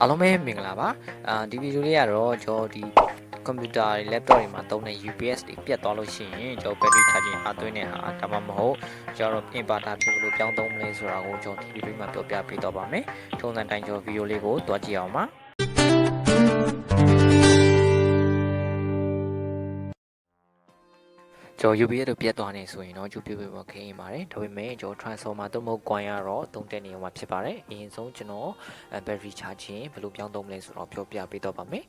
အားလုံးပဲမင်္ဂလာပါအာဒီဗီဒီယိုလေးကတော့ကျွန်တော်ဒီကွန်ပျူတာတွေ laptop တွေမှာသုံးတဲ့ UPS တွေပြတ်သွားလို့ရှိရင်ကျွန်တော် battery charging အသွင်းတဲ့ဟာဒါမှမဟုတ်ကျွန်တော် inverter ဖြစ်လို့ပြောင်းသုံးမလဲဆိုတာကိုကျွန်တော်ဒီဗီဒီယိုမှာပြောပြပေးတော့ပါမယ်ထုံးစံတိုင်းကျွန်တော်ဗီဒီယိုလေးကိုတွားကြည့်အောင်ပါ ကျွန်တော် UPS တို့ပြတ်သွားနေဆိုရင်တော့ကျူပြပြမခင်းပါတယ်ဒါပေမဲ့ကျွန်တော် transformer သို့မဟုတ် coin ကတော့သုံးတဲ့နေရာမှာဖြစ်ပါတယ်အရင်ဆုံးကျွန်တော် battery charging ဘယ်လိုပြောင်းသုံးမလဲဆိုတော့ပြောပြပေးတော့ပါမယ်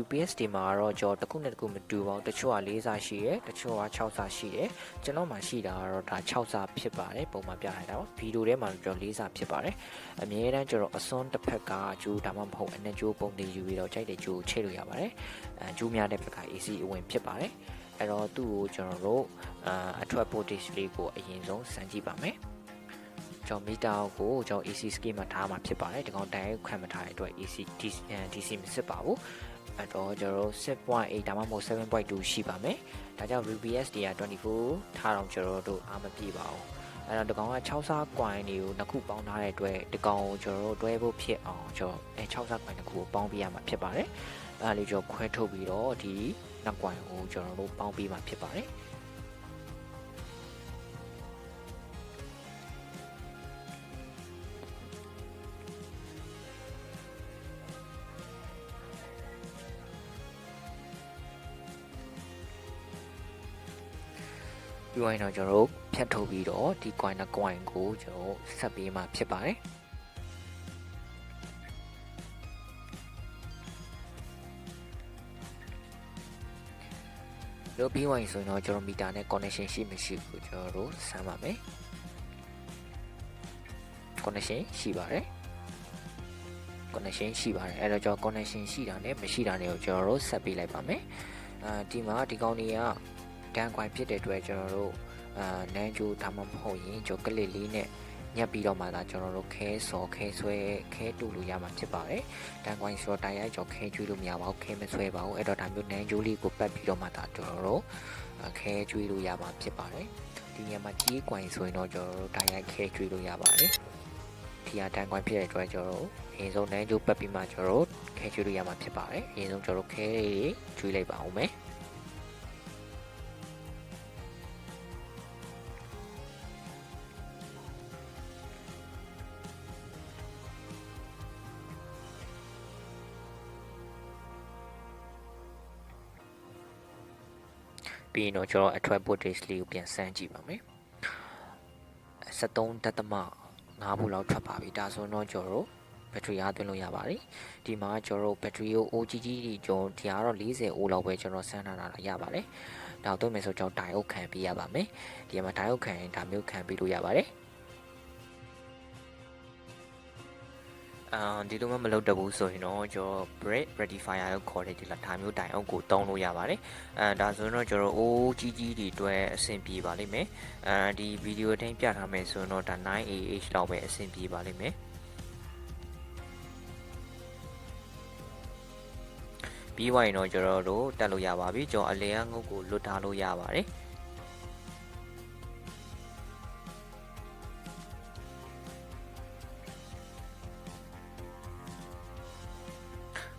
UPS ဒီမှာကတော့ကျွန်တော်တစ်ခုနဲ့တစ်ခုမတူပါဘူးတချို့က၄စာရှိတယ်တချို့က6စာရှိတယ်ကျွန်တော်မှရှိတာကတော့ဒါ6စာဖြစ်ပါတယ်ပုံမှန်ပြထားတာပါဗီဒီယိုထဲမှာကျွန်တော်၄စာဖြစ်ပါတယ်အမြဲတမ်းကျွန်တော်အစွန်းတစ်ဖက်ကကျိုးဒါမှမဟုတ်အနက်ကျိုးပုံတွေယူပြီးတော့ကြိုက်တဲ့ကျိုးချိတ်လို့ရပါတယ်အဲကျိုးများတဲ့ဘက်က AC အဝင်ဖြစ်ပါတယ် အဲ့တော့သူ့ကိုကျွန်တော်တို့အာအထွက် voltage လေးကိုအရင်ဆုံးစမ်းကြည့်ပါမယ်ကျွန်တော်မီတာကိုကျွန်တော် AC scheme မှာထားမှာဖြစ်ပါတယ်ဒီကောင်တိုင်းခွဲမထားတဲ့အတွက် AC DC DC မစစ်ပါဘူးအဲ့တော့ကျွန်တော်တို့6.8ဒါမှမဟုတ်7.2ရှိပါမယ်ဒါကြောင့် VBS တွေက24ထားတော့ကျွန်တော်တို့အားမပြေပါဘူး အဲ့တော့ဒီကောင်က6စား coin တွေကိုနှစ်ခုပေါင်းထားတဲ့အတွက်ဒီကောင်ကိုကျွန်တော်တို့တွဲဖို့ဖြစ်အောင်ကျွန်တော်အဲ6စား coin တစ်ခုကိုပေါင်းပြရမှာဖြစ်ပါတယ်အဲ့ဒါလေးကျွန်တော်ခွဲထုတ်ပြီးတော့ဒီနောက် coin ကိုကျွန်တော်တို့ပေါင်းပြီးမှဖြစ်ပါတယ် ပြီးရင်တော့ကျွန်တော်တို့ဖြတ်ထုတ်ပြီးတော့ဒီ coin နဲ့ coin ကိုကျွန်တော်ဆက်ပေးမှဖြစ်ပါတယ်လို့ပြီးဝင်ဆိုရင်တော့ကျွန်တော်မီတာနဲ့ connection ရှိမရှိကိုကျွန်တော်တို့စမ်းပါမယ် connection ရှိပါတယ် connection ရှိပါတယ်အဲ့တော့ကျွန်တော် connection ရှိတာနဲ့မရှိတာနဲ့ကိုကျွန်တော်တို့ဆက်ပေးလိုက်ပါမယ်အဲဒီမှာဒီကောင်တွေက တန်ကွိုင်ဖြစ်တဲ့အတွက်ကျွန်တော်တို့အာနန်းကျိုးဒါမှမဟုတ်ရင်ကျွန်တော်ကလစ်လေးနဲ့ညက်ပြီးတော့မှသာကျွန်တော်တို့ခဲစော်ခဲဆွဲခဲတူလို့ရမှာဖြစ်ပါတယ်။တန်ကွိုင်းဆိုတော့တိုင်ရိုက်ကြောခဲကျွေးလို့မရပါဘူးခဲမဆွဲပါဘူး။အဲ့တော့ဒါမျိုးနန်းကျိုးလေးကိုပတ်ပြီးတော့မှသာကျွန်တော်တို့ခဲကျွေးလို့ရမှာဖြစ်ပါတယ်။ဒီနေရာမှာကြီးကွိုင်းဆိုရင်တော့ကျွန်တော်တို့တိုင်ရိုက်ခဲကျွေးလို့ရပါတယ်။ဒီဟာတန်ကွိုင်းဖြစ်တဲ့အတွက်ကျွန်တော်တို့အရင်ဆုံးနန်းကျိုးပတ်ပြီးမှကျွန်တော်တို့ခဲကျွေးလို့ရမှာဖြစ်ပါတယ်။အရင်ဆုံးကျွန်တော်တို့ခဲလေးကျွေးလိုက်ပါဦးမယ်။ ပြီးရင်တော့ကျွန်တော်အထွက် voltage လေးကိုပြန်စမ်းကြည့်ပါမယ်73တက်သမ9ဘူးလောက်ထွက်ပါပြီဒါဆိုတော့ကျွန်တော်တို့ဘက်ထရီအားသွင်းလို့ရပါတယ်ဒီမှာကျွန်တော်တို့ဘက်ထရီကို OGG ကြီးကျွန်တော်ဒီကတော့40 O လောက်ပဲကျွန်တော်စမ်းထားတာရပါတယ်ဒါတော့မယ်ဆိုကျွန်တော်ဒိုင်အုပ်ခံပေးရပါမယ်ဒီမှာဒိုင်အုပ်ခံရင်ဒါမျိုးခံပေးလို့ရပါတယ် အာဒီလိုမှမလုပ်တတ်ဘူးဆိုရင်တော့ကျွန်တော် break rectifier ကိုခေါ်တဲ့ဒီလားဒါမျိုးတိုင်အောင်ကိုတုံးလို့ရပါတယ်အဲဒါဆိုရင်တော့ကျွန်တော် OGG တွေအတွက်အဆင်ပြေပါလိမ့်မယ်အဲဒီဗီဒီယိုတိုင်းပြထားမယ်ဆိုရင်တော့ဒါ 9AH လောက်ပဲအဆင်ပြေပါလိမ့်မယ်ပြီးသွားရင်တော့ကျွန်တော်တို့တက်လို့ရပါပြီကျွန်တော်အလဲငုတ်ကိုလွတ်ထားလို့ရပါတယ်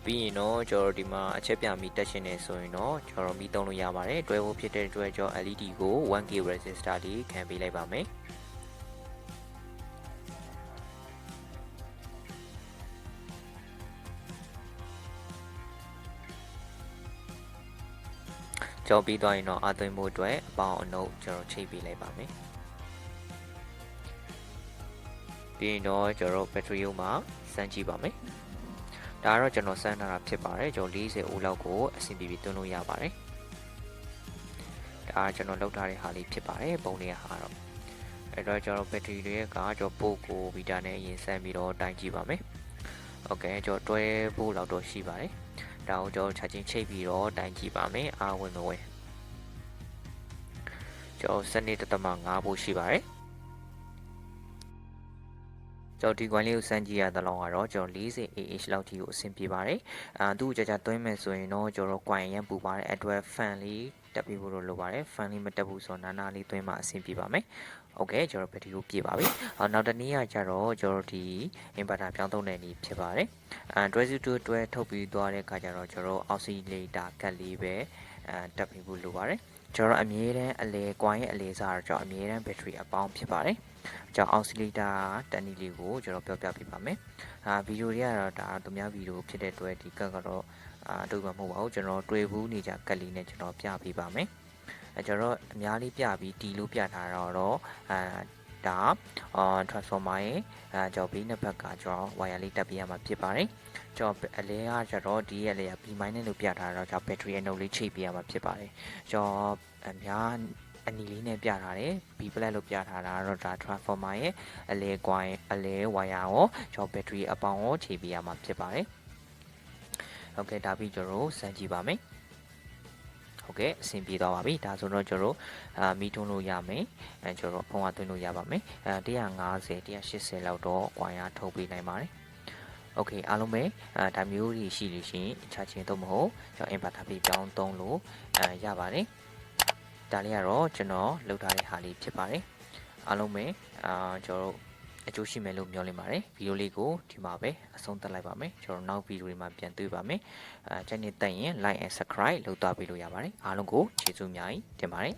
ပြီးရင်တော့ကျွန်တော်ဒီမှာအချက်ပြမီတက်ရှင်နေဆိုရင်တော့ကျွန်တော်မီသုံးလို့ရပါတယ်တွဲဖို့ဖြစ်တဲ့အတွက်ကျွန်တော် LED ကို 1K resistor ဒီခံပေးလိုက်ပါမယ်ကြော်ပြီးသွားရင်တော့အသွင်းမှုအတွက်အပေါင်းအနှုတ်ကျွန်တော်ချိန်ပေးလိုက်ပါမယ်ပြီးရင်တော့ကျွန်တော် battery ရုံမှာစမ်းကြည့်ပါမယ် ဒါကတော့ကျွန်တော်စမ်းထားတာဖြစ်ပါတယ်ကျွန်တော်40ဦးလောက်ကိုအဆင်ပြေပြေသွင်းလို့ရပါတယ်ဒါကကျွန်တော်လောက်ထားတဲ့ဟာလေးဖြစ်ပါတယ်ပုံလေးဟာတော့အဲ့တော့ကျွန်တော်ဘက်ထရီတွေကကျွန်တော်ပို့ကိုဗီတာနဲ့ရင်ဆန်းပြီးတော့တိုင်းကြည့်ပါမယ်โอเคကျွန်တော်တွဲဖို့လောက်တော့ရှိပါတယ်ဒါကိုကျွန်တော်ချက်ချင်းချိတ်ပြီးတော့တိုင်းကြည့်ပါမယ်အားဝင်မဝင်ကျွန်တော်စနစ်တသမ5ဖို့ရှိပါတယ် ကျွန်တော်ဒီ coin လေးကိုစမ်းကြည့်ရတဲ့လောက်ကတော့ကျွန်တော် 40AH လောက်ထိကိုအဆင်ပြေပါတယ်အာသူ့ကိုကြာကြာသွင်းမယ်ဆိုရင်တော့ကျွန်တော် coin ရန်ပူပါတယ်အတွက် fan လေးတက်ပြီးဖို့လိုပါတယ် fan လေးမတက်ဘူးဆိုတော့နာနာလေးသွင်းမှအဆင်ပြေပါမယ်โอเคကျွန်တော်ဘက်ထရီကိုပြည့်ပါပြီ။အော်နောက်တစ်နည်းကကြတော့ကျွန်တော်ဒီ inverter ပြောင်းသုံးတဲ့နည်းဖြစ်ပါတယ်။အဲ12 to 12ထုတ်ပြီးသွားတဲ့အခါကျတော့ကျွန်တော် oscillator ကတ်လေးပဲ အဲတက်ပြီးဖို့လိုပါတယ်။ကျွန်တော်အမြဲတမ်းအလဲကွိုင်းရဲ့အလဲစားတော့ကျွန်တော်အမြဲတမ်း battery အပေါင်းဖြစ်ပါတယ်။ကျွန်တော် oscillator တန်နီလေးကိုကျွန်တော်ပြောပြပေးပါမယ်။အာဗီဒီယိုတွေကတော့ဒါသူများဗီဒီယိုဖြစ်တဲ့အတွက်ဒီကတ်ကတော့အာတို့မှမဟုတ်ပါဘူးကျွန်တော်တွေ့ဘူးနေကြကတ်လေးနဲ့ကျွန်တော်ပြပေးပါမယ်။အဲကျွန်တော်အများလေးပြပြီးတီလို့ပြထားတော့အာ ဒါအာ transformer ရဲ့အဲကျွန်တော်ဘေးနှစ်ဘက်ကကျွန်တော် wire လေးတက်ပေးရမှာဖြစ်ပါတယ်ကျွန်တော်အလဲကကျတော့ဒီရဲ့လေ B- လို့ပြထားတော့ကျွန်တော် battery အနှုတ်လေးချိတ်ပေးရမှာဖြစ်ပါတယ်ကျွန်တော်အများအနီလေးနဲ့ပြထားတယ် B plate လို့ပြထားတာတော့ဒါ transformer ရဲ့အလဲ coin အလဲ wire ရောကျွန်တော် battery အပေါင်းကိုချိတ်ပေးရမှာဖြစ်ပါတယ်ဟုတ်ကဲ့ဒါပြီးကျွန်တော်စမ်းကြည့်ပါမယ် ဟုတ်ကဲ့အဆင်ပြေသွားပါပြီဒါဆိုတော့ကျွန်တော်အာမီထုံးလို့ရမယ်အဲကျွန်တော်ဖုန်းကသွင်းလို့ရပါမယ်အဲ150 180လောက်တော့ကွာရထုတ်ပေးနိုင်ပါတယ်โอเคအားလုံးပဲအဲဒါမျိုးကြီးရှိလို့ရှိရင်ချချင်းတော့မဟုတ်ကျွန်တော် inverter ပြီးပြောင်းသုံးလို့အဲရပါတယ်ဒါလေးကတော့ကျွန်တော်လုပ်ထားတဲ့ဟာလေးဖြစ်ပါတယ်အားလုံးပဲအာကျွန်တော် အကျိုးရှိမယ်လို့မျှော်လင့်ပါတယ်ဗီဒီယိုလေးကိုဒီမှာပဲအဆုံးသတ်လိုက်ပါမယ်ကျွန်တော်နောက်ဗီဒီယိုတွေမှာပြန်တွေ့ပါမယ်အဲ channel တက်ရင် like and subscribe လုပ်သွားပေးလို့ရပါတယ်အားလုံးကိုကျေးဇူးအများကြီးတင်ပါတယ်